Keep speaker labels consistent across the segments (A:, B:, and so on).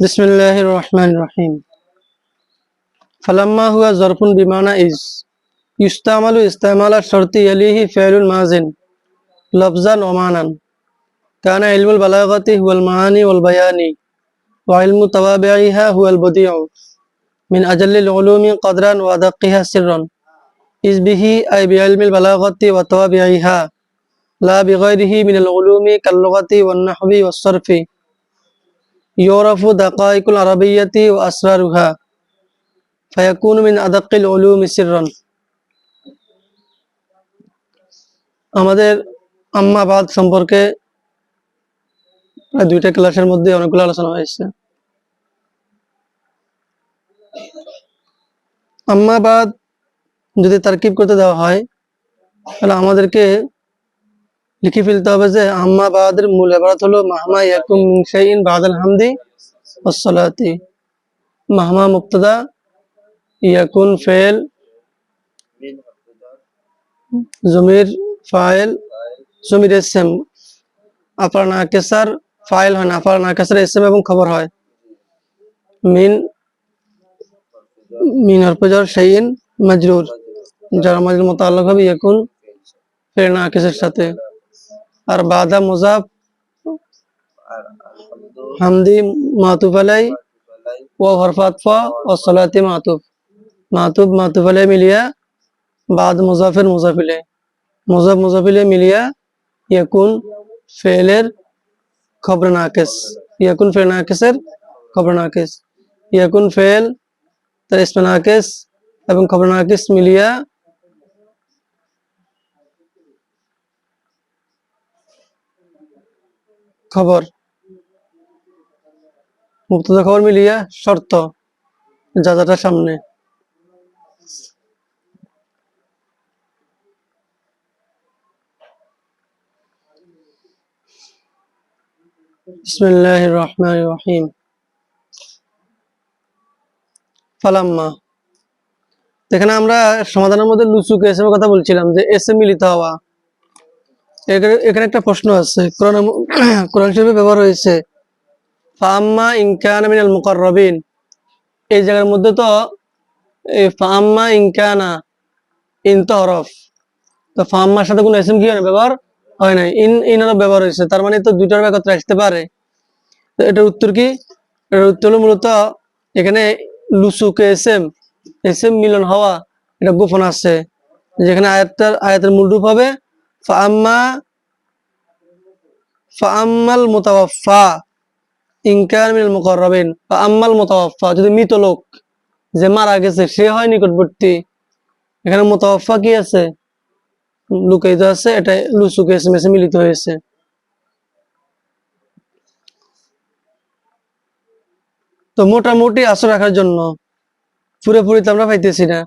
A: بسم الله الرحمن الرحيم. فلما هو ظرف بمعنى إذ يستعمل استعمال الشرط يليه فعل مازن لفظا ومعنى كان علم البلاغة هو المعاني والبيان. وعلم توابعها هو البديع. من أجل العلوم قدرا وأدقها سرا. إذ به أي بعلم البلاغة وتوابعها لا بغيره من العلوم كاللغة والنحو والصرف. ইউরাফু দাকাইকুল আরবিয়াতি ও আসরারুহা ফায়াকুন মিন আদাকিল উলুম সিররান। আমাদের আম্মাবাদ সম্পর্কে দুইটা ক্লাসের মধ্যে অনেকগুলো আলোচনা হয়েছে। আম্মাবাদ যদি তারকিব করতে দেওয়া হয়, তাহলে আমাদেরকে লিখে ফেলতে হবে যে আম্মাবাদের মূল এবারত হলো মাহমা ইয়াকুম শাইইন বাদাল হামদি ওয়াসসালাতি মাহমা মুবতাদা, ইয়াকুন ফেল জমির ফাইল, জমির এসএম। আপার না কেসার ফাইল হয় না আপার না কেসার এসএম এবং খবর হয়। মিন মিন অর্পজর শাইইন মাজরুর, যার আমাদের মোতাল্লাক হবে ইয়াকুন ফের না সাথে। আর বাদা মুজাফ হামদি মাতুফ আলাই ও হরফাত ফা ও সলাতি মাতুফ মাতুফ মাতুফ আলাই মিলিয়া বাদ মুজাফের মুজাফিলে মুজাফ মুজাফিলে মিলিয়া ইয়াকুন ফেলের খবর নাকেস ইয়াকুন ফেল নাকেসের খবর নাকেস ইয়াকুন ফেল তার ইসমে নাকেস এবং খবর নাকেস মিলিয়া খবর। মুক্তদা খবর মিলিয়া শর্ত যা যাটা সামনে আমরা সমাধানের মধ্যে লুচুকে এসএম কথা বলছিলাম যে এসএম মিলিত হওয়া। এখানে একটা প্রশ্ন আছে। কোরআন কোরআন শরীফে ব্যবহার হয়েছে ফাম্মা ইনকানা মিনাল মুকাররবিন। এই জায়গার মধ্যে তো, এই ফাম্মা ইনকানা ইন তো হরফ তো ফাম্মার সাথে কোনো এসএম কি হয় না? ব্যবহার হয় নাই। ইন ইন হরফ ব্যবহার হয়েছে। তার মানে তো দুইটার একত্রে আসতে পারে। তো এটার উত্তর কি? এটার উত্তর হলো মূলত এখানে লুসুকে এসএম এসএম মিলন হওয়া এটা গোপন আছে, যেখানে আয়াতটার আয়াতের মূল রূপ হবে ফাম্মা ফাম্মাল ফাম্মাল যদি মৃত লোক যে মারা গেছে, সে হয় নিকটবর্তী। এখানে মুতাওয়াফা কি আছে? লুকায়িত আছে, এটা লুসুকে এসএমএস মিলিত হয়েছে। তো মোটামুটি আশা রাখার জন্য, পুরোপুরি তো আমরা পাইতেছি না।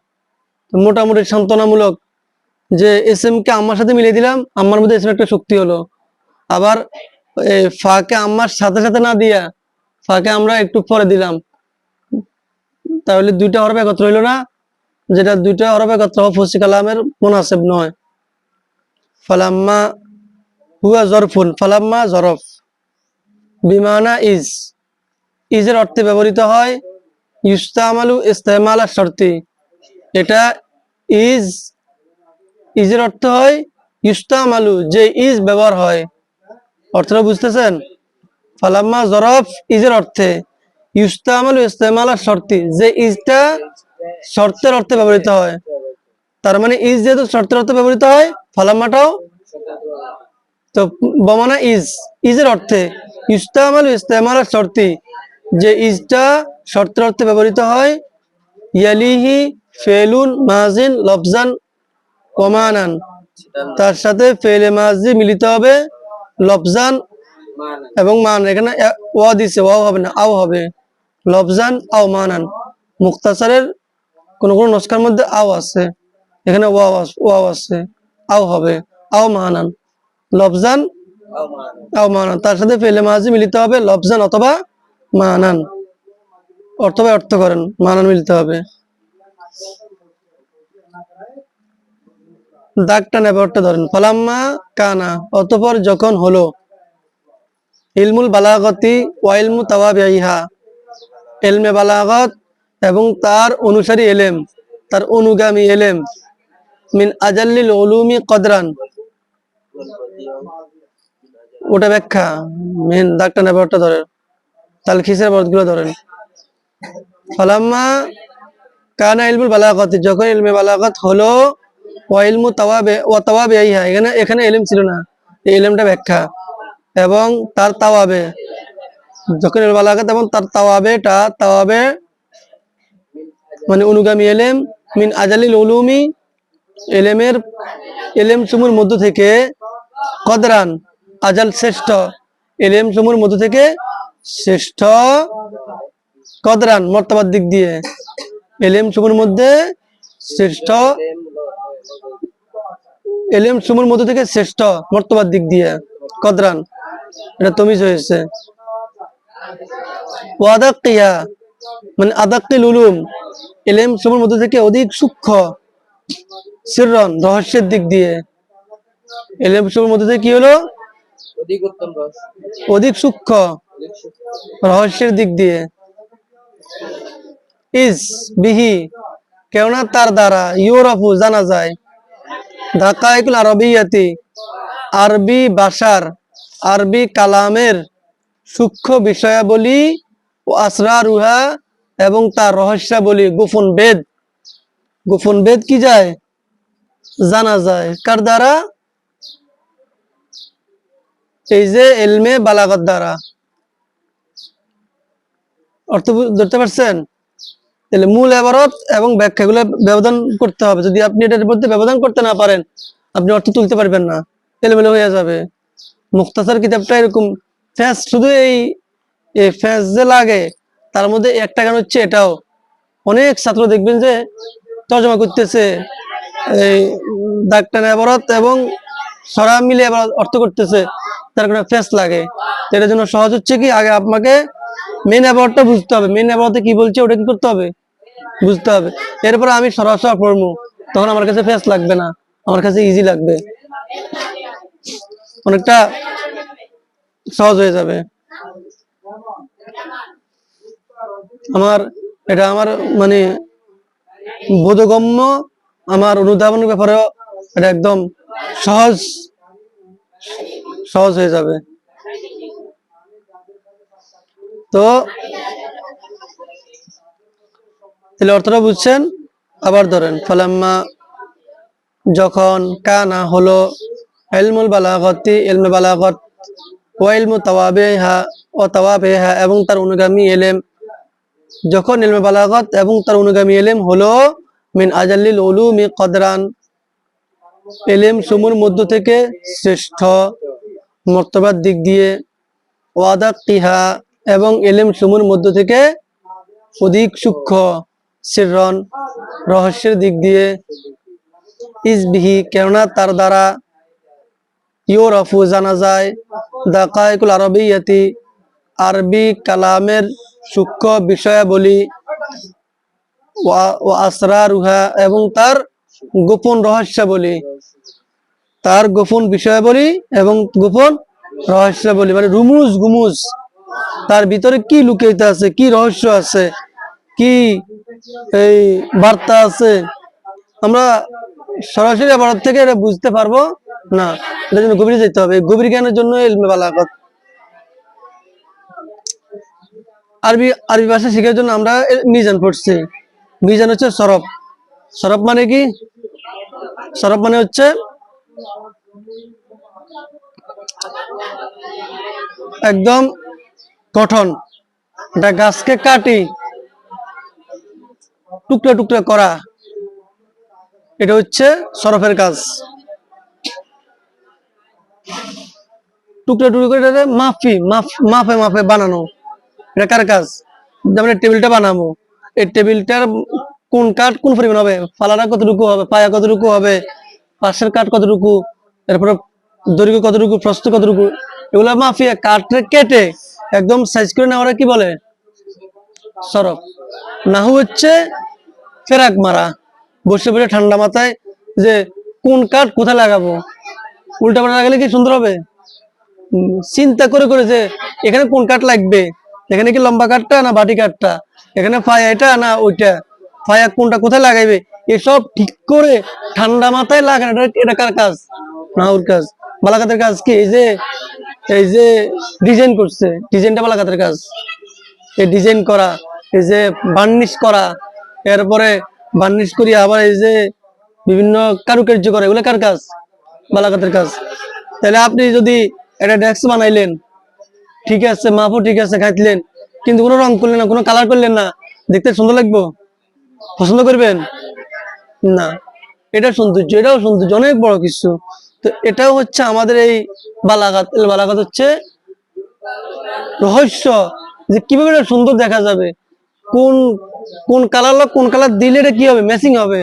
A: মোটামুটি সান্ত্বনামূলক যে এস এম কে আমার সাথে মিলিয়ে দিলাম, আমার মধ্যে এস একটা শক্তি হলো। আবার ফাকে আমার সাথে সাথে না দিয়া, ফাকে আমরা একটু পরে দিলাম। তাহলে দুইটা হরফ একত্র হইল না, যেটা দুইটা হরফ একত্র হওয়া ফসি কালামের মোনাসেব নয়। ফালাম্মা হুয়া জরফুন, ফালাম্মা জরফ। বিমানা ইজ। ইজের অর্থে ব্যবহৃত হয়, ইস্তামালু ইস্তেমালা শর্তি। এটা ইজ ইজের অর্থ হয় ইস্তাম আলু যে ইজ ব্যবহার হয়। অর্থটা বুঝতেছেন? ফালাম্মা জরফ ইজের অর্থে ইস্তাম ইস্তামালু ইস্তেমালা শর্তি, যে ইজটা শর্তের অর্থে ব্যবহৃত হয়। তার মানে ইজ যেহেতু শর্তের অর্থে ব্যবহৃত হয়, ফালাম্মাটাও তো বমানা ইজ, ইজের অর্থে ইস্তাম ইস্তামালু ইস্তেমালা শর্তি, যে ইজটা শর্তের অর্থে ব্যবহৃত হয়, ইয়ালিহি ফেলুন, মাজিন, লফজান কমানান। তার সাথে ফেলে মাজি মিলিত হবে, লফজান এবং মান এখানে ওয়া দিছে, ওয়াও হবে না, আও হবে। লফজান, আও মানান। মুক্তাসারের কোন কোন নস্কার মধ্যে আও আছে। এখানে আস- ওয়াও আছে, আও হবে, আও মানান। লফজান, আও মানান। তার সাথে ফেলে মাজি মিলিত হবে, লফজান অথবা মানান। অথবা অর্থ করেন মানান মিলতে হবে। দাগটা নেবারটা ধরেন। ফালাম্মা কানা, অতপর যখন হলো, ইলমুল বালাগতি ওয়াইলমু তাওয়াবিহা এলমে বালাগত এবং তার অনুসারী এলেম, তার অনুগামী এলেম, মিন আজাল্লিল উলুমি কদরান। ওটা ব্যাখ্যা, মেন দাগটা নেবারটা ধরেন। তালখিসের বরদগুলো ধরেন। ফালাম্মা কানা ইলমুল বালাগত, যখন ইলমে বালাগত হলো ওয়াইলমু তাওয়াবে, ও তাওয়াবে ইহা এখানে এখানে এলিম ছিল না। এই এলিমটা ব্যাখ্যা। এবং তার তাওয়াবে যখন ইলমে বালাগত, এবং তার তাওয়াবেটা, তাওয়াবে মানে অনুগামী এলেম, মিন আজালিল উলুমি, এলেমের এলেম সমূর মধ্য থেকে কদরান, আজাল শ্রেষ্ঠ। এলেম সমূর মধ্য থেকে শ্রেষ্ঠ কদরান, মর্তাবার দিক দিয়ে। এলেম সমূর মধ্যে শ্রেষ্ঠ এলেম সমূর মধ্য থেকে শ্রেষ্ঠ মর্তবার দিক দিয়ে। কদরান এটা তমিজ হয়েছে। ওয়াদাক্কিয়া মানে আদাক্কিল উলুম এলেম সমূর মধ্য থেকে অধিক সূক্ষ্ম সিররন রহস্যের দিক দিয়ে। এলেম সমূর মধ্য থেকে কি হলো?
B: অধিক উত্তম রস
A: অধিক সূক্ষ্ম রহস্যের দিক দিয়ে। ইস বিহি কেননা তার দ্বারা ইউরফু জানা যায় ধাকাইকুল আরবিয়াতি, আরবি ভাষার, আরবি কালামের সূক্ষ্ম বিষয়াবলী ও আসরারুহা এবং তার রহস্যাবলী। গোপন বেদ গোপন বেদ কি যায়? জানা যায়। কার দ্বারা? এই যে এলমে বালাগত দ্বারা। অর্থ ধরতে পারছেন? তাহলে মূল এবারত এবং ব্যাখ্যাগুলো ব্যবধান করতে হবে। যদি আপনি এটার মধ্যে ব্যবধান করতে না পারেন, আপনি অর্থ তুলতে পারবেন না। এলোমেলো হয়ে যাবে। মুক্তাসার কিতাবটা এরকম ফ্যাস শুধু এই ফ্যাস যে লাগে, তার মধ্যে একটা গান হচ্ছে এটাও। অনেক ছাত্র দেখবেন যে তর্জমা করতেছে, এই ডাক্তার এবারত এবং সরা মিলে এবার অর্থ করতেছে, তার কোনো ফেস লাগে। এটার জন্য সহজ হচ্ছে কি, আগে আপনাকে মেন অ্যাবারটা বুঝতে হবে। মেন অ্যাবারতে কি বলছে, ওটা কি করতে হবে? বুঝতে হবে। এরপর আমি সরাসরি পড়ব। তখন আমার কাছে ফেস লাগবে না। আমার কাছে ইজি লাগবে। অনেকটা সহজ হয়ে যাবে। আমার, এটা আমার মানে বোধগম্য, আমার অনুধাবনের ব্যাপারেও এটা একদম সহজ সহজ হয়ে যাবে। তো তাহলে অর্থটা বুঝছেন? আবার ধরেন, ফালাম্মা যখন কানা হলো এলমুল বালাগতি এলমে বালাগত ও এলমু তাওয়াবেহা ও তাওয়াবেহা এবং তার অনুগামী এলেম, যখন এলমে বালাগত এবং তার অনুগামী এলেম হলো মিন আজাল্লিল উলুমি কদরান, এলেম সুমুর মধ্য থেকে শ্রেষ্ঠ, মর্তবার দিক দিয়ে ওয়াদাক তিহা এবং এলেম সুমুর মধ্য থেকে অধিক সূক্ষ্ম। সিররন রহস্যের দিক দিয়ে ইসবিহি, কেননা তার দ্বারা ইউরফু জানা যায় দাকায়কুল আরবিয়াতি আরবি কালামের সূক্ষ্ম বিষয়াবলী ও আসরারুহা এবং তার গোপন রহস্যাবলী। তার গোপন বিষয়াবলী এবং গোপন রহস্যাবলী মানে রুমুজ গুমুজ, তার ভিতরে কি লুকিয়ে আছে, কি রহস্য আছে কি এই বার্তা আছে? আমরা সরাসরি আবার থেকে এটা বুঝতে পারব না, এটার জন্য গভীরে যেতে হবে। গভীর জ্ঞানের জন্য ইলমে বালাগত আরবি আরবি ভাষা শেখার জন্য আমরা মিজান পড়ছি। মিজান হচ্ছে সরব। সরব মানে কি? সরব মানে হচ্ছে একদম গঠন। এটা গাছকে কাটি টুকরা টুকরা করা, এটা হচ্ছে সরফের কাজ। টুকরা টুকরা করে মাফি, মাফ, মাফে বানানো। এটা কার কাজ? যেমন টেবিলটা বানাবো। এই টেবিলটার কোন কাঠ কোন পরিমাণ হবে? ফালাটা কতটুকু হবে? পায়া কতটুকু হবে? পাশের কাঠ কতটুকু? এরপরে দৈর্ঘ্য কতটুকু? প্রস্থ কতটুকু? এগুলা মাফিয়া কাঠে কেটে একদম সাইজ করে নেওয়ারা কি বলে? সরফ। নাহু হচ্ছে ফেরাক মারা। বসে বসে ঠান্ডা মাথায় যে কোন কাঠ কোথায় লাগাবো? উল্টা পাল্টা লাগালে কি সুন্দর হবে? চিন্তা করে করে যে এখানে কোন কাঠ লাগবে? এখানে কি লম্বা কাঠটা না বাটি কাঠটা? এখানে ফায়া এটা না ওইটা? ফায়া কোনটা কোথায় লাগাইবে? এসব ঠিক করে ঠান্ডা মাথায় লাগানো এটা কার কাজ? নাহুর কাজ। বালাকাতের কাজ কি? এই যে এই যে ডিজাইন করছে। ডিজাইনটা বালাকাতের কাজ। এই ডিজাইন করা। এই যে বার্নিশ করা, এরপরে বার্নিশ করি, আবার এই যে বিভিন্ন কারুকার্য করা, এগুলো কার কাজ? বালাকাতের কাজ। তাহলে আপনি যদি একটা ডেস্ক বানাইলেন, ঠিক আছে, মাপও ঠিক আছে খাইতলেন কিন্তু কোনো রং করলেন না, কোনো কালার করলেন না, দেখতে সুন্দর লাগবো? পছন্দ করবেন? না। এটা সৌন্দর্য, এটাও সৌন্দর্য, অনেক বড় কিছু। তো এটাও হচ্ছে আমাদের এই বালাঘাত বালাঘাত হচ্ছে রহস্য, যে কীভাবে সুন্দর দেখা যাবে। কোন কোন কালার লোক, কোন কালার দিলে এটা কি হবে? ম্যাচিং হবে।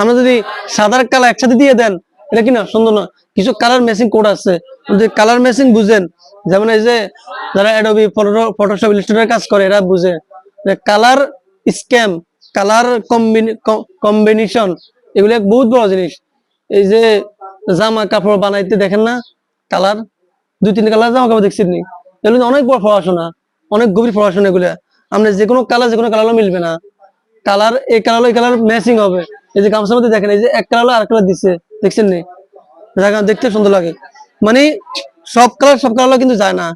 A: আমরা যদি সাদার কালার একসাথে দিয়ে দেন, এটা কি না? সুন্দর না। কিছু কালার ম্যাচিং কোড আছে। কালার ম্যাচিং বুঝেন, যেমন এই যে যারা অ্যাডোবি ফটোশপ ইলাস্ট্রেটর কাজ করে, এরা বুঝে কালার স্ক্যাম কালার কম্বিনেশন এগুলো এক বহুত বড় জিনিস। এই যে জামা কাপড় বানাইতে দেখেন না? কালার দুই তিন কালার জামা কাপড় দেখছেন নি? এগুলো অনেক বড় পড়াশোনা, অনেক গভীর পড়াশোনা এগুলো। আমরা যে কোনো কালার যে কোনো কালারও মিলবে না। কালার এই কালার এই কালার ম্যাচিং হবে। এই যে গামছার মধ্যে দেখেন, এই যে এক কালার আর কালার দিচ্ছে দেখছেন নি? দেখা দেখতে সুন্দর লাগে। মানে সব কালার সব কালার কিন্তু যায় না।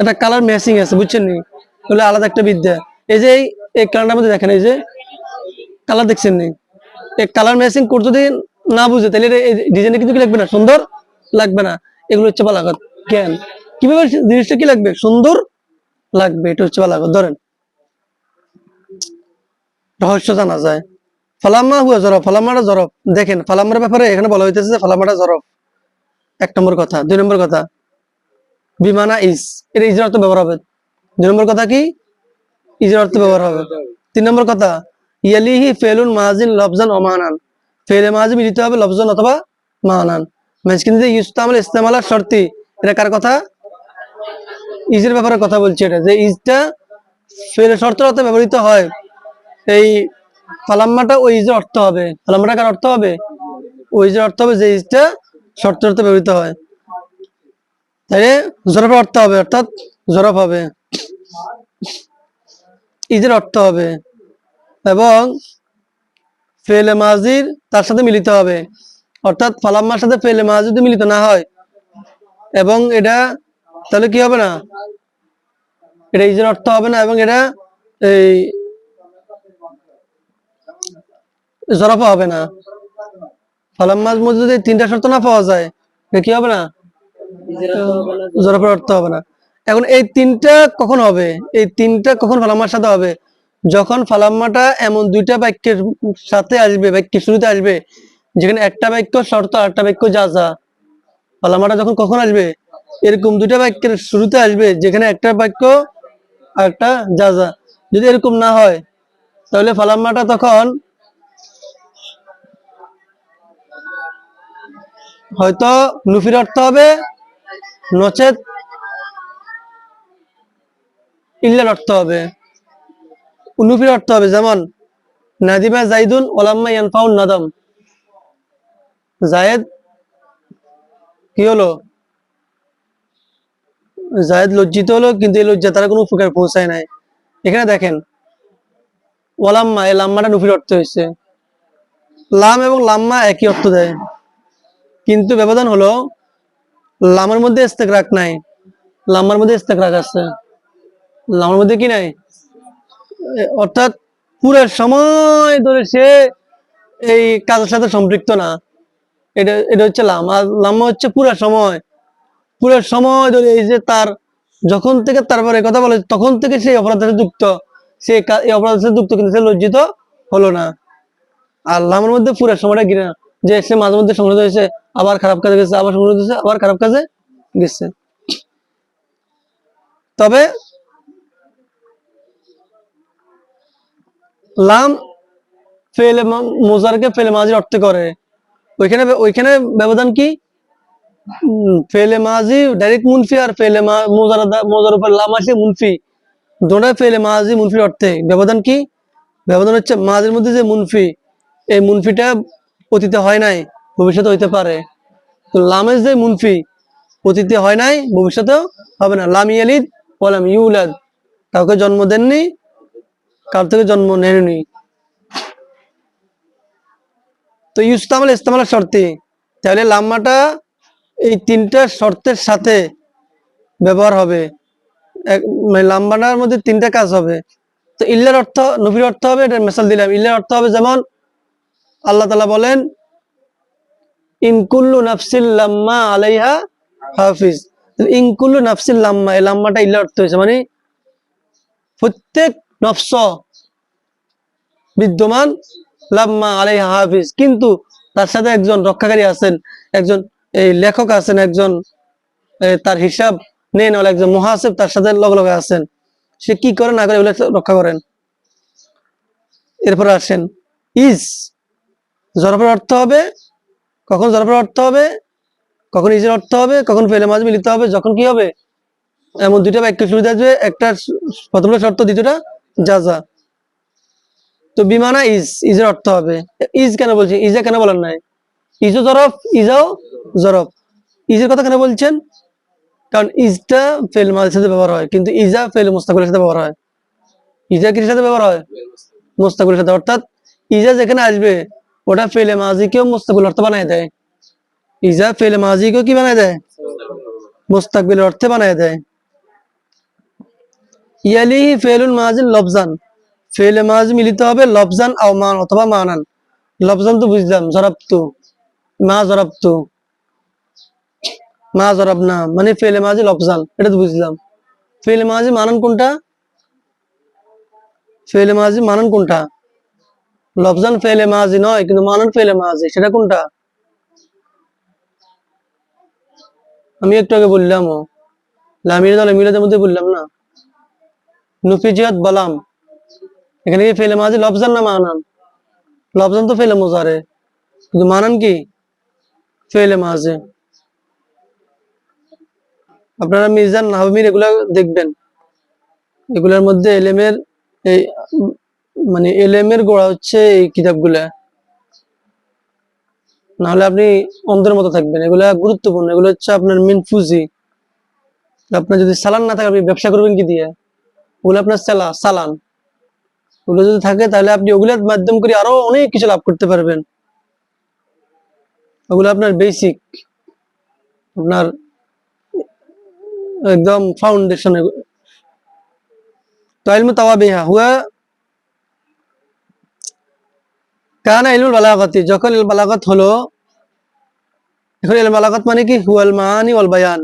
A: এটা কালার ম্যাচিং আছে, বুঝছেন নি? এগুলো আলাদা একটা বিদ্যা। এই যে এই- কালারটার মধ্যে দেখেন, এই যে কালার দেখছেন নি? এই কালার ম্যাচিং করতে যদি না বুঝে, তাহলে এই ডিজাইনটা কিন্তু কি লাগবে না? সুন্দর লাগবে না। এগুলো হচ্ছে বালাঘাত। জ্ঞান। কীভাবে জিনিসটা কি লাগবে? সুন্দর লাগবে, এটা হচ্ছে বালাঘাত। ধরেন রহস্য জানা যায়। ফালাম্মা হুয়া জরফ, ফালাম্মাটা জরফ। দেখেন, ফালাম্মার ব্যাপারে এখানে বলা হইতেছে যে ফালাম্মাটা জরফ। এক নম্বর কথা। দুই নম্বর কথা, বিমানা ইস, এটা ইজের অর্থ ব্যবহার হবে। দুই নম্বর কথা কি? ইজের অর্থ ব্যবহার হবে। তিন নম্বর কথা, ইয়ালিহি ফেলুন মাজিন লফজান অমানান ফেলে মাজি মিলিতে হবে লফজান অথবা মানান মেসকিন যে ইস্তামাল ইস্তেমালা শর্তি, এটা কার কথা? ইজের ব্যাপারে কথা বলছি এটা, যে ইজটা ফেলে শর্ত ব্যবহৃত হয়। এই ফালাম্মাটা ওই ইজের অর্থ হবে। ফালাম্মাটা কার অর্থ হবে? ওই ইজের অর্থ হবে যে ইজটা শর্ত অর্থে ব্যবহৃত হয়। তাহলে জরফের অর্থ হবে, অর্থাৎ জরফ হবে। ইজের অর্থ হবে এবং ফেলে মাজির তার সাথে মিলিত হবে। অর্থাৎ ফালাম্মার সাথে ফেলে মাজি যদি মিলিত না হয় এবং এটা তাহলে কি হবে না? এটা ইজের অর্থ হবে না এবং এটা এই জরফা হবে না। ফালাম্মার মধ্যে যদি তিনটা শর্ত না পাওয়া যায় কি হবে না?
B: না,
A: জরফের অর্থ হবে না। এখন এই তিনটা কখন হবে? এই তিনটা কখন ফালাম্মার সাথে হবে? যখন ফালাম্মাটা এমন দুইটা বাক্যের সাথে আসবে বাক্যের শুরুতে আসবে যেখানে একটা বাক্য শর্ত আর একটা বাক্য যা যা ফালাম্মাটা যখন কখন আসবে? এরকম দুইটা বাক্যের শুরুতে আসবে যেখানে একটা বাক্য আর একটা যা যা। যদি এরকম না হয় তাহলে ফালাম্মাটা তখন হয়তো নুফির অর্থ হবে নচেত ইল্লার অর্থ হবে। উনুফির অর্থ হবে যেমন, নাদিমা জাইদুন ওলাম্মা ইয়ানফাউন নাদম। জায়েদ কি হলো? জায়েদ লজ্জিত হলো, কিন্তু এই লজ্জা তারা কোনো উপকার পৌঁছায় নাই। এখানে দেখেন, ওলাম্মা, এই লাম্মাটা নুফির অর্থ হয়েছে। লাম এবং লাম্মা একই অর্থ দেয়। কিন্তু ব্যবধান হলো, লামের মধ্যে ইস্তেকরাক নাই। লাম্মার মধ্যে ইস্তেকরাক আছে। লামের মধ্যে কি নাই? অর্থাৎ পুরো সময় ধরে সে এই কাজের সাথে সম্পৃক্ত না। এটা এটা হচ্ছে লাম। আর লাম্মা হচ্ছে পুরো সময়। পুরো সময় ধরে এই যে তার, যখন থেকে তারপরে কথা বলে, তখন থেকে সেই অপরাধের সাথে যুক্ত। সে এই অপরাধের সাথে যুক্ত কিন্তু সে লজ্জিত হলো না। আর লামের মধ্যে পুরো সময়টা কিনা যে সে মাঝে মধ্যে সংগ্রহ হয়েছে আবার খারাপ কাজে গেছে, আবার সংগ্রহ হয়েছে, আবার খারাপ কাজে গেছে। তবে লাম ফেলে মোজারকে ফেলে মাজির অর্থ করে। ওইখানে ওইখানে ব্যবধান কি? ফেলে মাজি ডাইরেক্ট মুনফি আর ফেলে মোজার মোজার উপর লাম আসে মুনফি। দোটা ফেলে মাজি মুনফির অর্থে। ব্যবধান কি? ব্যবধান হচ্ছে মাঝের মধ্যে যে মুনফি, এই মুনফিটা অতীতে হয় নাই। ভবিষ্যতে হইতে পারে। তো লামের যে মুনফি, অতীতে হয় নাই, ভবিষ্যতেও হবে না। লাম ইয়ালিদ ওলাম ইউলাদ, কাউকে জন্ম দেননি, কার থেকে জন্ম নেননি। তো ইস্তামাল ইস্তামালের শর্তে, তাহলে লাম্মাটা এই তিনটা শর্তের সাথে ব্যবহার হবে। মানে লাম্বাটার মধ্যে তিনটা কাজ হবে। তো ইল্লার অর্থ, নফির অর্থ হবে, এটা মেসাল দিলাম। ইল্লার অর্থ হবে যেমন, আল্লাহ তালা বলেন ইনকুল্লু নাফসিল লাম্মা আলাইহা হাফিজ। ইনকুল্লু নাফসিল লাম্মা, এই লাম্মাটা ইল্লার অর্থ হয়েছে মানে প্রত্যেক নফস বিদ্যমান লাম্মা আলাইহা হাফিজ। কিন্তু তার সাথে একজন রক্ষাকারী আছেন, একজন এই লেখক আছেন, একজন তার হিসাব নেন একজন মহাসেব তার সাথে লগে লগে আছেন। সে কি করে না করে রক্ষা করেন। এরপরে আসেন, ইজ জরফের অর্থ হবে কখন জরফের অর্থ হবে, কখন ইজের অর্থ হবে, কখন ফেলে মাঝ মিলিত হবে, যখন কি হবে, এমন দুইটা বাক্য শুরুতে আসবে। একটা প্রথমটা শর্ত, দ্বিতীয়টা যা যা তো বিমানা ইজ, ইজের অর্থ হবে। ইজ কেন বলছি? ইজা কেন বলার নাই? ইজও জরফ, ইজাও জরফ। ইজের কথা কেন বলছেন? কারণ ইজটা ফেল মাঝের সাথে ব্যবহার হয়, কিন্তু ইজা ফেল মোস্তাকুলের সাথে ব্যবহার হয়। ইজা কিসের সাথে ব্যবহার হয়? মোস্তাকুলের সাথে। অর্থাৎ ইজা যেখানে আসবে ওটা ফেলে মাজিকেও মুস্তাকুল অর্থ বানায় দেয়। ইজা ফেলে মাজিকেও কি বানায় দেয়? মুস্তাকবিলের অর্থে বানায় দেয়। ইয়ালিহি ফেলুল মাজিন লবজান ফেলে মাজ মিলিত হবে লবজান আও মান অথবা মানান। লবজান তো বুঝলাম জরাবতু মা জরাবতু মা জরাব না মানে ফেলে মাজি লবজান এটা তো বুঝলাম। ফেলে মাজি মানান কোনটা? ফেলে মাজি মানান কোনটা? লফজান ফেলে মাজি নয়, কিন্তু মানান ফেলে মাজি সেটা কোনটা? আমি একটু আগে বললাম, ও। লামির দল মিলাদের মধ্যে বললাম না? নুফিজিয়াত বলাম। এখানে কি ফেলে মাজি লফজান না মানান? লফজান তো ফেলে মোজারে। কিন্তু মানান কি? ফেলে মাঝে আপনারা মিজান নাহমির এগুলা দেখবেন। এগুলার মধ্যে এলেমের এই মানে এলেমের গোড়া হচ্ছে এই কিতাবগুলা। নাহলে আপনি অন্ধের মতো থাকবেন। এগুলা গুরুত্বপূর্ণ। এগুলো হচ্ছে আপনার মেন পুঁজি। আপনার যদি সালান না থাকে, আপনি ব্যবসা করবেন কি দিয়ে? ওগুলো আপনার সালা সালান ওগুলো যদি থাকে, তাহলে আপনি ওগুলোর মাধ্যম করে আরও অনেক কিছু লাভ করতে পারবেন। ওগুলো আপনার বেসিক আপনার একদম ফাউন্ডেশন তো ইলমু তাওয়াবিহা। হুয়া কানা ইলমুল বালাগতি, যখন ইলম বালাগত হলো, এখন ইলম বালাগত মানে কি? হুয়াল মানি ওয়াল বায়ান।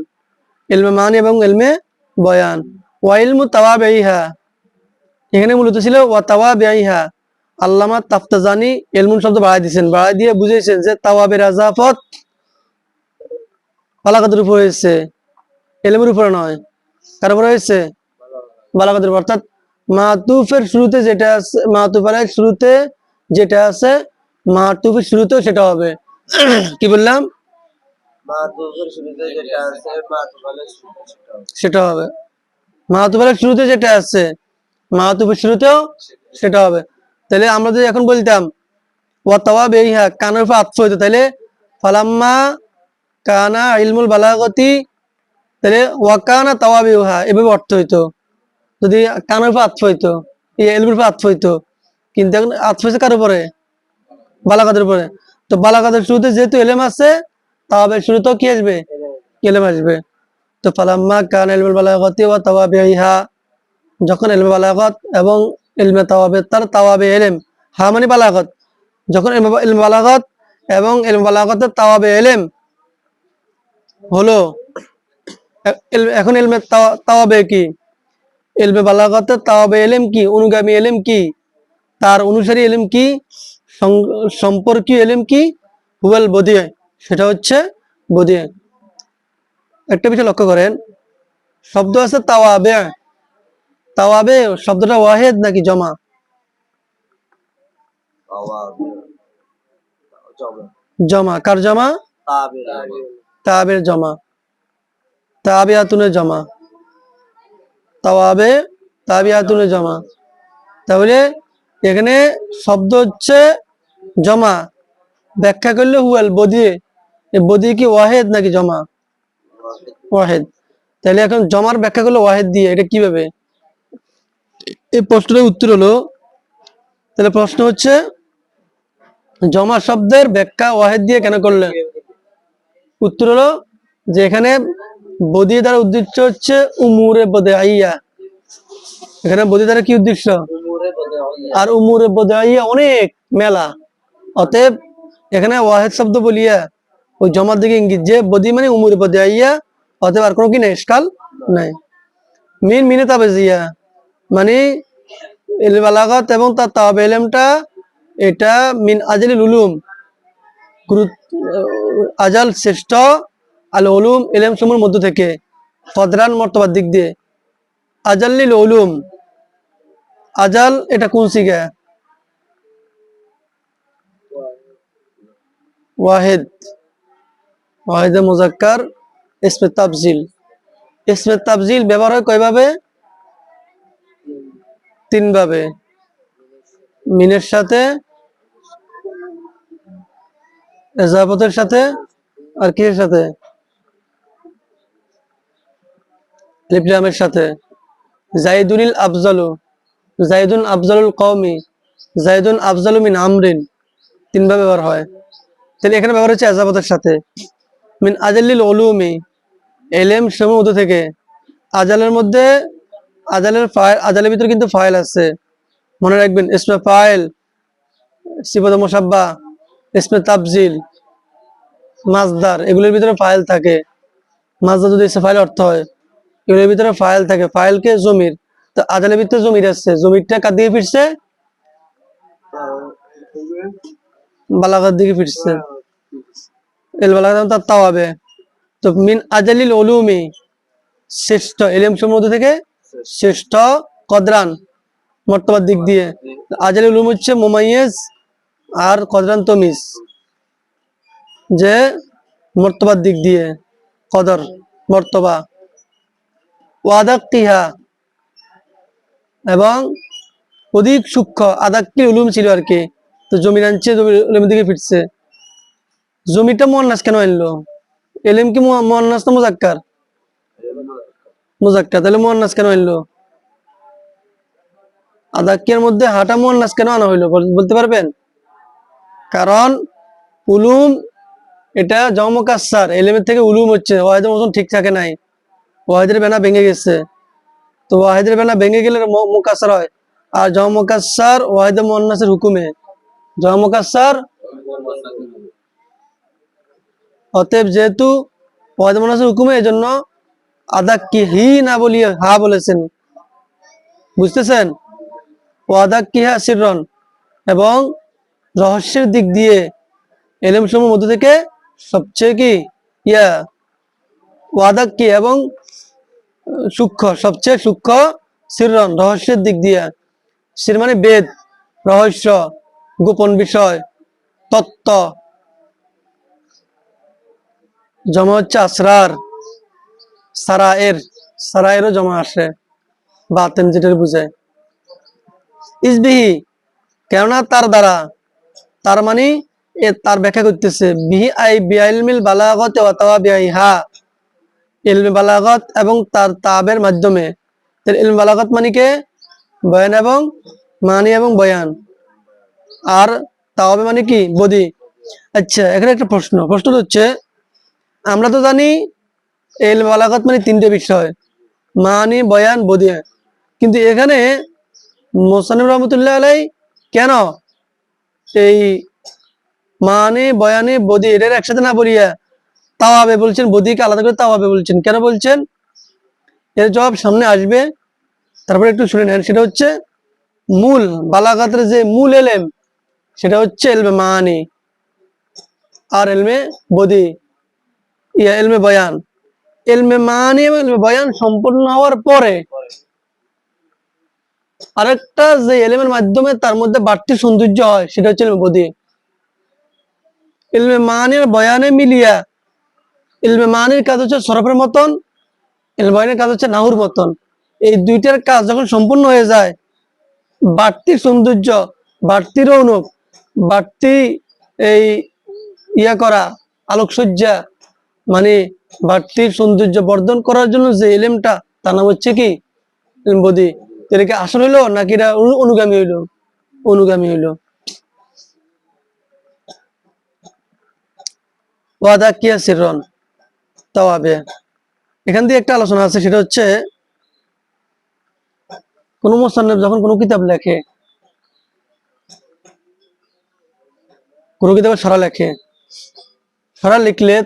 A: ইলমে মানি এবং ইলমে বয়ান। ওয়া ইলমু তাওয়াবিহা এখানে মূলত ছিল ওয়া তাওয়াবিহা আল্লামা তাফতাজানি ইলমুন শব্দ বাড়াই দিয়েছেন। বাড়াই দিয়ে বুঝেছেন যে তাওয়াবের আজাফত বালাগতের উপর হয়েছে। এলমের উপরে নয়। কার উপরে হয়েছে? বালাগতের উপর। অর্থাৎ মাতুফের শুরুতে যেটা আছে, মাতুফের শুরুতে যেটা আছে মাতুফের শুরুতেও সেটা হবে। কি বললাম?
B: সেটা হবে।
A: মাতুফের শুরুতে যেটা আছে মাতুফের শুরুতেও সেটা হবে। তাহলে আমরা যদি এখন বলতাম ওয়া তাওয়াব এই হ্যাঁ কানের উপর আত্ম হইতো তাহলে ফালাম্মা কানা ইলমুল বালাগতি তাহলে ওয়াকানা তাওয়াবি হা এভাবে অর্থ হইতো। যদি কানের উপর আত্ম হইতো এই এলমুর উপর আত্ম হইতো কিন্তু এখন আত্ম হয়েছে কার উপরে? বালাগাতের উপরে। তো বালাগাতের শুরুতে যেহেতু এলেম আছে, তাওয়াবের শুরুতেও কি আসবে? এলেম আসবে। তো ফালাম্মা কান ইলমুল বালাগতি ওয়া তাওয়াবিহা, যখন ইলমে বালাগত এবং এলমে তাওয়াবে, তার তাওয়াবে এলেম, হা মানে বালাগত। যখন ইলমে বালাগত এবং ইলমে বালাগতের তাওয়াবে এলেম, হলো এখন এলমে তাওয়া- তাওয়াবে কি? ইলমে বালাগতের তাওয়াবে এলেম কি? অনুগামী এলেম কি? তার অনুসারী এলেম কি? সম্পর্কীয় এলেম কি? হুয়াল বদিয়ে। সেটা হচ্ছে বদিয়ে। একটা বিষয় লক্ষ্য করেন। শব্দ আছে তাওয়াবে। তাওয়াবে শব্দটা ওয়াহেদ নাকি জমা?
B: জমা।
A: কার জমা?
B: তাবে।
A: তাবের জমা। তাবিয়াতুনের জমা। তাওয়াবে তাবিয়াতুনের জমা। তাহলে এখানে শব্দ হচ্ছে জমা। ব্যাখ্যা করলে হুয়াল বদিয়ে বদিয়ে কি ওয়াহেদ নাকি জমা? ওয়াহেদ। তাহলে এখন জমার ব্যাখ্যা করলে ওয়াহেদ দিয়ে, এটা কীভাবে? এই প্রশ্নের উত্তর হলো, তাহলে প্রশ্ন হচ্ছে, জমা শব্দের ব্যাখ্যা ওয়াহেদ দিয়ে কেন করলেন উত্তর হলো যে এখানে বদি দ্বারা উদ্দেশ্য হচ্ছে উমুরে বদে আইয়া। এখানে বদি দ্বারা কি উদ্দেশ্য? আর উমুরে বদে আইয়া অনেক মেলা। অতএব এখানে ওয়াহেদ শব্দ বলিয়া ওই জমার দিকে ইঙ্গিত যে বদি মানে উমুরে বদে আইয়া অতএব আর কোনো কি নেই ইস্কাল নাই। মিন মিনে তাবেজিয়া মানে ইল বালাগত এবং তার তাওয়াব এলেমটা, এটা মিন আজলিল উলুম গুরুত্ব আজাল শ্রেষ্ঠ আল উলুম এলেম সমূহের মধ্য থেকে কদরান মর্তবার দিক দিয়ে। আজাল্লিল উলুম আজাল, এটা কোন সিগা? ওয়াহেদ। ওয়াহেদে মুজাক্কার, ইসমে তাবজিল ইসমে তাবজিল ব্যবহার হয় কয়ভাবে? তিন ভাবে মিনের সাথে, এজাবতের সাথে আর কিসের সাথে? লিপলামের সাথে। জাইদুনিল আফজালু। জাইদুন আফজালুল জাইদুন আফজালু মিন আমরিন তিনভাবে ব্যবহার হয়। তাহলে এখানে ব্যবহার হচ্ছে এজাবতের সাথে। মিন আজাল্লিল ওলুমি সমূহ মধ্য থেকে। আজালের মধ্যে, আজালের ফাইল, আজালের ভিতরে কিন্তু ফাইল আছে। মনে রাখবেন, ইসমে ফাইল, সিফত মোসাব্বা, ইসমে তাবজিল মাজদার এগুলোর ভিতরে ফাইল থাকে। মাজদার যদি ফাইল অর্থ হয়, এগুলোর ভিতরে ফাইল থাকে। ফাইলকে জমির তো আজালের ভিতরে জমির আসছে জমিরটা কার দিকে ফিরছে? বালাগার দিকে ফিরছে। এল তার তাওয়াবে তো মিন আজালিল ওলুমি শ্রেষ্ঠ এলিম সমূহ থেকে শ্রেষ্ঠ কদরান মর্তবার দিক দিয়ে। উলুম হচ্ছে মোমাইয়েজ আর কদরান তমিজ, যে মর্তবার দিক দিয়ে, কদর, মর্তবা। ওয়াদাক্তিহা এবং অধিক সূক্ষ্ম আদাক্কি উলুম ছিল আর কি। তো জমির আনছে জমির উলুমের দিকে ফিরছে। জমিটা মোয়ান্নাস কেন আনলো? এলিম কি মোয়া- মোয়ান্নাস না মুজাক্কার? মুজাক্কার। তাহলে মোয়ান্নাস কেন আনলো? আদাক্কিয়ার মধ্যে হাঁটা মোয়ান্নাস কেন আনা হইল? বলতে পারবেন? কারণ উলুম, এটা জমকাসার এলিমের থেকে উলুম হচ্ছে। ওয়াহিদের মতন ঠিক থাকে নাই। ওয়াহিদের বেনা ভেঙে গেছে। তো ওয়াহিদের বেনা ভেঙে গেলে মুকাসার হয়। আর জমকাসার ওয়াহিদে মোয়ান্নাসের হুকুমে। জমকাসার অতএব যেহেতু ওয়াহিদে মোয়ান্নাসের হুকুমে এই জন্য আদাক্কি হি না বলিয়ে হা বলেছেন। বুঝতেছেন? ওয়াদাক্কিহা সিররন। এবং রহস্যের দিক দিয়ে এলেম সমূহ মধ্য থেকে সবচেয়ে কি? ইয়া। ওয়াদাক্কি এবং আহ, সূক্ষ্ম, সবচেয়ে সূক্ষ্ম সিররন রহস্যের দিক দিয়ে। সির মানে বেদ, রহস্য, গোপন বিষয়, তত্ত্ব। জমা হচ্ছে আসরার, সারায়ের, সারায়েরও জমা আসে বাতেন যেটা বুঝায় ইসবিহি, কেননা তার দ্বারা, তার মানে তার ব্যাখ্যা করতেছে, বিহি আই বিআইলমিল বালাগত ওয়াতাওয়া বিআইহা। ইলমে বালাগত এবং তার তাবের মাধ্যমে। ইলমে বালাগত মানে কে? বয়ান এবং মানি এবং বয়ান। আর তাওবে মানে কি? বদি। আচ্ছা এখানে একটা প্রশ্ন। প্রশ্ন হচ্ছে, আমরা তো জানি ইলমে বালাগত মানে তিনটে বিষয়, মানি, বয়ান, বদি। কিন্তু এখানে মোসানিম রহমতুল্লাহ আলাই কেন এই মানে বয়ানে, বদি এটার একসাথে না বলিয়া তাওয়াবে বলছেন, বদিকে আলাদা করে তাওয়াবে বলছেন। কেন বলছেন? এর জবাব সামনে আসবে। তারপরে একটু শুনে নেন, সেটা হচ্ছে মূল, বালাগাতের যে মূল এলেম, সেটা হচ্ছে এলমে মানি আর এলমে বদি। ইয়া, এলমে বয়ান। এলমে মানি এবং এলমে বয়ান সম্পূর্ণ হওয়ার পরে আরেকটা যে এলেমের মাধ্যমে তার মধ্যে বাড়তি সৌন্দর্য হয়, সেটা হচ্ছে ইলমে বদি। ইলমে মানের বয়ানে মিলিয়া ইলমে মানের কাজ হচ্ছে সরফের মতন, ইলমে বয়ানের কাজ হচ্ছে নাহুর মতন। এই দুইটার কাজ যখন সম্পূর্ণ হয়ে যায়, বাড়তি সৌন্দর্য, বাড়তি রৌনক, বাড়তি এই ইয়া করা, আলোকসজ্জা মানে বাড়তি সৌন্দর্য বর্ধন করার জন্য যে এলেমটা তার নাম হচ্ছে কি? বদি। তো এটা কি আসল হইল নাকি এটা অনুগামী হইল? অনুগামী হইল। ওয়াদা কিয়া সিরন তাওয়াবে। এখান দিয়ে একটা আলোচনা আছে, সেটা হচ্ছে কোন মোসান্নব যখন কোনো কিতাব লেখে, কোনো কিতাবে সরা লেখে, সরা লিখলে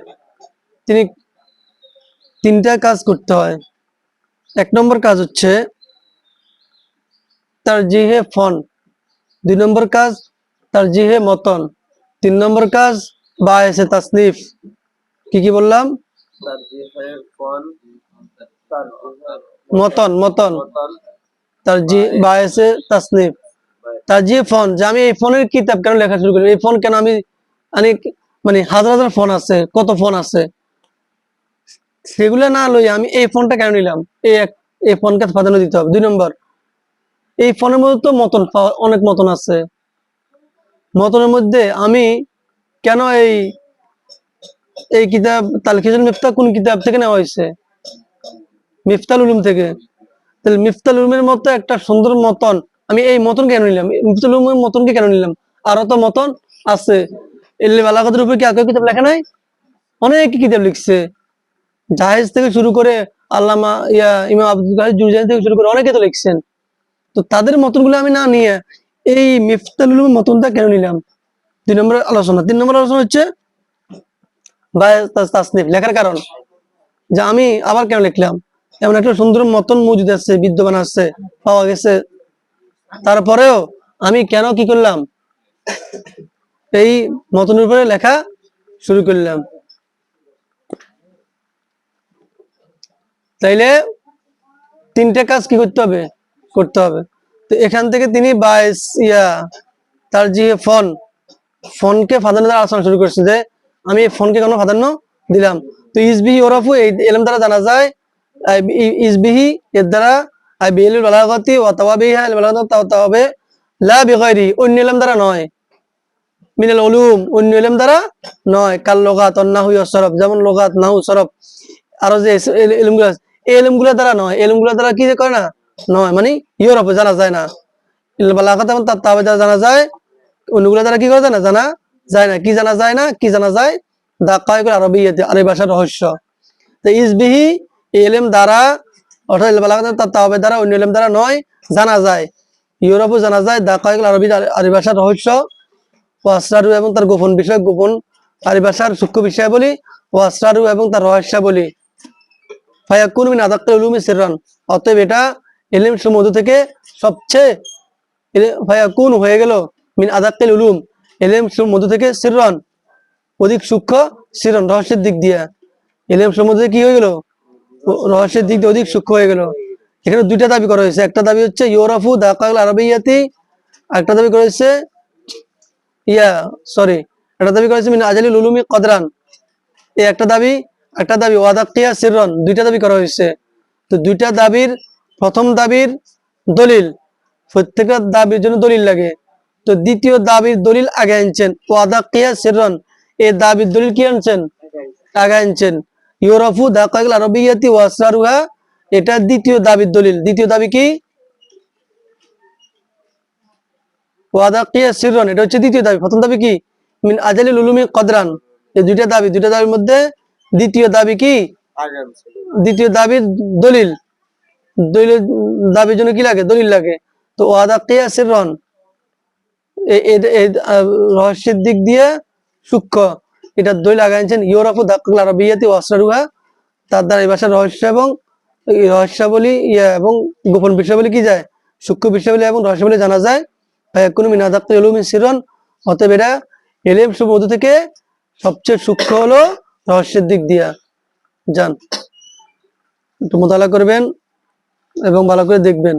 A: তিনি তিনটা কাজ করতে হয়। এক নম্বর কাজ হচ্ছে তার জিহে ফন, দুই নম্বর কাজ তার জিহে মতন, তিন নম্বর কাজ বা এসে তাসনিফ। কি কি বললাম? মতন মতন। তার জি বা এসে তাসনিফ। তার যে ফোন, যে আমি এই ফোনের কিতাব কেন লেখা শুরু করি? এই ফোন কেন আমি আমি মানে হাজার হাজার ফোন আছে, কত ফোন আছে? সেগুলো না লই আমি এই ফোনটা কেন নিলাম? এই এক, এই ফোনকে প্রাধান্য দিতে হবে। দুই নম্বর, এই ফোনের মধ্যে তো মতন অনেক মতন আছে। মতনের মধ্যে আমি কেন এই এই কিতাব, তালখিজুল মিফতা কোন কিতাব থেকে নেওয়া হয়েছে? মিফতাল উলুম থেকে। তাহলে মিফতাল উলুমের মতো একটা সুন্দর মতন, আমি এই মতন কেন নিলাম? মিফতাল উলুমের মতনকে কেন নিলাম? আরও তো মতন আছে। এল্লে বালাগতের উপরে কি আর কেউ কিতাব লেখা নাই? অনেক কিতাব লিখছে। জাহেজ থেকে শুরু করে আল্লামা, ইয়া, ইমাম আব্দুল কাদের জুরজানি থেকে শুরু করে অনেকে তো লিখছেন। তো তাদের মতনগুলো আমি না নিয়ে এই মিফতাল উলুমের মতনটা কেন নিলাম? দুই নম্বর আলোচনা। তিন নম্বর আলোচনা হচ্ছে লেখার কারণ? যে আমি আবার কেন লিখলাম? এমন একটা সুন্দর মতন মজুদ আছে বিদ্যমান আছে, পাওয়া গেছে। তারপরেও আমি কেন কি করলাম? এই মতনের উপরে লেখা শুরু করলাম। তাইলে তিনটে কাজ কি করতে হবে? করতে হবে। তো এখান থেকে তিনি বাইশ, ইয়া, তার যে ফোন, ফোনকে প্রাধান্য দ্বারা আলোচনা শুরু করছে যে আমি ফোনকে কোনো প্রাধান্য দিলাম। তো ইসবিহি ওরফু এই এলম দ্বারা জানা যায় ইসবিহি এর দ্বারা বিএল বালাগতি ও তাওয়াবিহা তাওয়াবে লা বিগাইরি অন্য এলম দ্বারা নয়। মিনাল উলুম, অন্য এলম দ্বারা নয়। কাল লোগাত, অন্নাহু সরব যেমন লোগাত, নাহু সরব আরও যে এলমগুলো এই এলমগুলো দ্বারা নয়। এলমগুলো দ্বারা কি করে না? নয় মানে ইউরোপে জানা যায় না। বালাগত এবং তার তাওয়াবে জানা যায় অন্যগুলো দ্বারা কি করা যায় না জানা যায় না, কি জানা যায় না, কি জানা যায়? দা কয়েক আরবি আরবি ভাষার রহস্য। তো ইসবিহি এলেম দ্বারা, অর্থাৎ তাওবে দ্বারা, অন্য এলেম দ্বারা নয়, জানা যায়। ইউরোপও জানা যায়, দা কয়েক আরবি আরবি ভাষার রহস্য। ও আসরারু এবং তার গোপন বিষয়, গোপন আরবি ভাষার সূক্ষ্ম বিষয় বলি ও আসরারু এবং তার রহস্য বলি ফায়াকুন মিন আদাক্কাল উলুমি সিররান, অতএব এটা এলিম সমুদ্র থেকে সবচেয়ে ফায়াকুন হয়ে গেল মিন আদাক্কাল উলুম। এলিম সমুদ্র থেকে সিররান অধিক সূক্ষ্ম সিরন রহস্যের দিক দিয়ে। এলিম সমুদ্রে কি হয়ে গেল? রহস্যের দিক দিয়ে অধিক সূক্ষ্ম হয়ে গেল। এখানে দুইটা দাবি করা হয়েছে। একটা দাবি হচ্ছে, ইউরফু দাকাল আরবিয়াতি একটা দাবি করা হয়েছে, ইয়া, সরি, একটা দাবি করা হয়েছে, মিন আজালি লুলুমি কদরান। এই একটা দাবি একটা দাবি ওয়াদাকিয়া সিররন দুইটা দাবি করা হয়েছে। তো দুইটা দাবির, প্রথম দাবির দলিল, প্রত্যেকটা দাবির জন্য দলিল লাগে। তো দ্বিতীয় দাবির দলিল আগে আনছেন। ওয়াদাকিয়া সিররন? এই দাবির দলিল কি আনছেন? আগে আনছেন। ইউরফু দাকাইল আরবিয়াতি ওয়াসরারুহা এটা দ্বিতীয় দাবির দলিল। দ্বিতীয় দাবি কি? ওয়াদাকিয়া সিররন? এটা হচ্ছে দ্বিতীয় দাবি। প্রথম দাবি কি? মিন আজালিল উলুমি কদরান। এই দুইটা দাবি। দুইটা দাবির মধ্যে দ্বিতীয় দাবি কি? দ্বিতীয় দাবির দলিল। দলিল দাবির জন্য কি লাগে? দলিল লাগে। তো ওয়াদা কিয়াসের রন এ- এ- এ- আহ, রহস্যের দিক দিয়ে সূক্ষ্ম। এটা দই লাগাইছেন ইউরোপ দাকুল আরবিয়াতি ওয়াসরারুহা তার দ্বারা এই ভাষার রহস্য এবং রহস্যাবলী, ইয়া, এবং গোপন বিষয়াবলী কি যায়? সূক্ষ্ম বিষয়াবলী এবং রহস্যাবলী জানা যায়। কোনো মিনাদাক্ত এলুমি সিরন। অতএব এটা এলেম মধু থেকে সবচেয়ে সূক্ষ্ম হলো রহস্যের দিক দিয়া। যান, একটু মোতালা করবেন এবং ভালো করে দেখবেন।